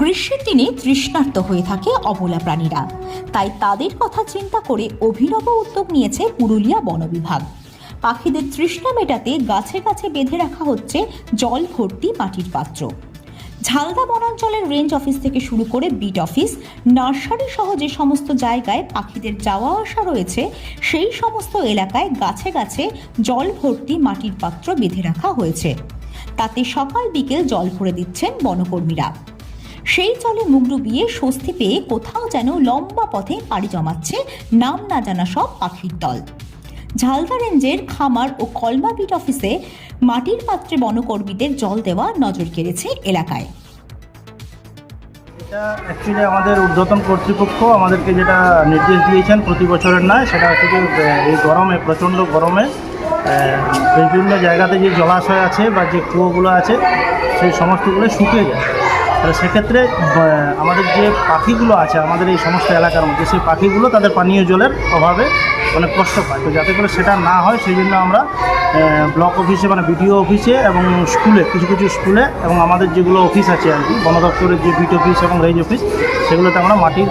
গ্রীষ্মের দিনে তৃষ্ণার্ত হয়ে থাকে অবলা প্রাণীরা। তাই তাদের কথা চিন্তা করে অভিনব উদ্যোগ নিয়েছে পুরুলিয়া বন বিভাগ। পাখিদের তৃষ্ণা মেটাতে গাছে গাছে বেঁধে রাখা হচ্ছে জল ভর্তি মাটির পাত্র। ঝালদা বনাঞ্চলের রেঞ্জ অফিস থেকে শুরু করে বিট অফিস, নার্সারি সহ যে সমস্ত জায়গায় পাখিদের যাওয়া আসা রয়েছে, সেই সমস্ত এলাকায় গাছে গাছে জল ভর্তি মাটির পাত্র বেঁধে রাখা হয়েছে। তাতে সকাল বিকেল জল ভরে দিচ্ছেন বনকর্মীরা। সেই জলে মুখ ডুবিয়ে স্বস্তি পেয়ে কোথাও যেন লম্বা পথে পাড়ি জমাচ্ছে নাম না জানা সব পাখির দল। ঝালদা রেঞ্জের খামার ও কলমা বিট অফিসে মাটির পাত্রে বনকর্মীদের জল দেওয়া নজর কেড়েছে এলাকায়। এটা অ্যাকচুয়ালি আমাদের ঊর্ধ্বতন কর্তৃপক্ষ আমাদেরকে যেটা নির্দেশ দিয়েছেন প্রতি বছরের নয় সেটা হচ্ছে যে এই গরমে, প্রচণ্ড গরমে বিভিন্ন জায়গাতে যে জলাশয় আছে বা যে কুয়োগুলো আছে, সেই সমস্তগুলো শুকিয়ে যায়। তাহলে সেক্ষেত্রে আমাদের যে পাখিগুলো আছে, আমাদের এই সমস্ত এলাকার মধ্যে, সেই পাখিগুলো তাদের পানীয় জলের অভাবে অনেক কষ্ট পায় তো যাতে করে সেটা না হয়, সেই জন্য আমরা ব্লক অফিসে মানে বিডিও অফিসে এবং স্কুলে, কিছু কিছু স্কুলে এবং আমাদের যেগুলো অফিস আছে আর কি, বন দপ্তরের যে বিট অফিস এবং রেঞ্জ অফিস, সেগুলোতে আমরা মাটির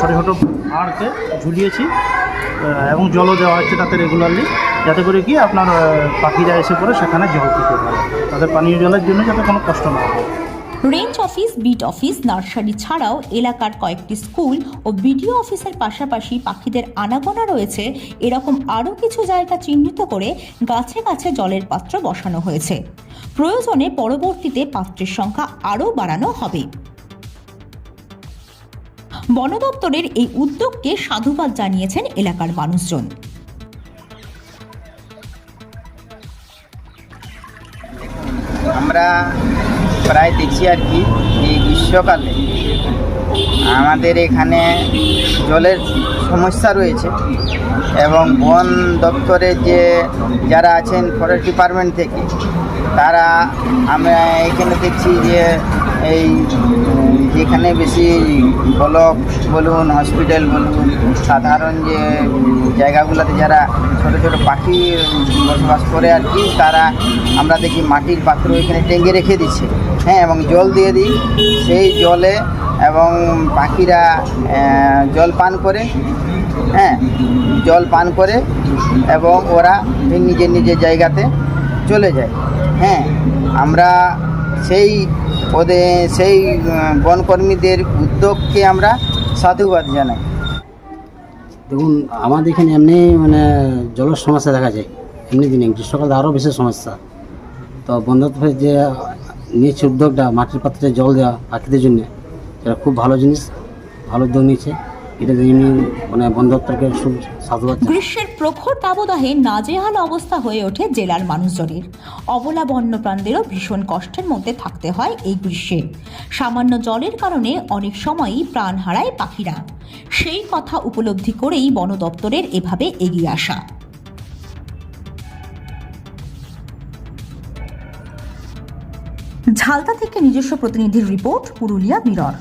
ছোটো ছোটো ভাঁড়কে ঝুলিয়েছি এবং জলও দেওয়া হচ্ছে তাতে রেগুলারলি যাতে করে কি আপনার পাখিরা এসে পড়ে সেখানে জল খেতে পারে। তাদের পানীয় জলের জন্য যাতে কোনো কষ্ট না হয়। Range office, beat office, nursery ছাড়াও এলাকার কয়েকটি স্কুল ও বিডিও অফিসের পাশাপাশি পাখিদের আনাগোনা রয়েছে। এরকম আরও কিছু জায়গা চিহ্নিত করে গাছে গাছে জলের পাত্র বসানো হয়েছে। প্রয়োজনে পরবর্তীতে পাত্রের সংখ্যা আরও বাড়ানো হবে। বন দপ্তরের এই উদ্যোগকে সাধুবাদ জানিয়েছেন এলাকার মানুষজন। আমরা প্রায় দেখছি আর কি এই গ্রীষ্মকালে। আমাদের এখানে জলের সমস্যা রয়েছে এবং বন দপ্তরে যে যারা আছেন ফরেস্ট ডিপার্টমেন্ট থেকে, তারা আমরা এখানে দেখছি যে এই যেখানে বেশি ব্লক বলুন হসপিটাল বলুন, সাধারণ যে জায়গাগুলোতে যারা ছোট ছোট পাখি বসবাস করে আর কি, তারা আমরা দেখি মাটির পাত্র এখানে টেঙ্গে রেখে দিচ্ছে। হ্যাঁ এবং জল দিয়ে দিই। সেই জলে এবং পাখিরা জল পান করে। হ্যাঁ জল পান করে এবং ওরা নিজের নিজের জায়গাতে চলে যায়। হ্যাঁ আমরা সেই ওদের সেই বনকর্মীদের উদ্যোগকে আমরা সাধুবাদ জানাই। দেখুন, আমাদের এখানে এমনি মানে জলের সমস্যা দেখা যায় এমনি দিনে। গ্রীষ্মকালে আরও বেশি সমস্যা। তো বন্ধুত্ব যে নিয়েছে উদ্যোগটা, মাটির পাত্রে জল দেওয়া পাখিদের জন্য, এটা খুব ভালো জিনিস, ভালো উদ্যোগ নিয়েছে। মানে গ্রীষ্মের প্রখর নাজেহাল অবস্থা হয়ে ওঠে জেলার মানুষজনের। অবলা বন্যপ্রাণীদেরও ভীষণ কষ্টের মধ্যে থাকতে হয় এই গ্রীষ্মে। সামান্য জলের কারণে অনেক সময়ই প্রাণ হারায় পাখিরা। সেই কথা উপলব্ধি করেই বন দপ্তরের এভাবে এগিয়ে আসা। ঝালদা থেকে নিজস্ব প্রতিনিধির রিপোর্ট, পুরুলিয়া মিরর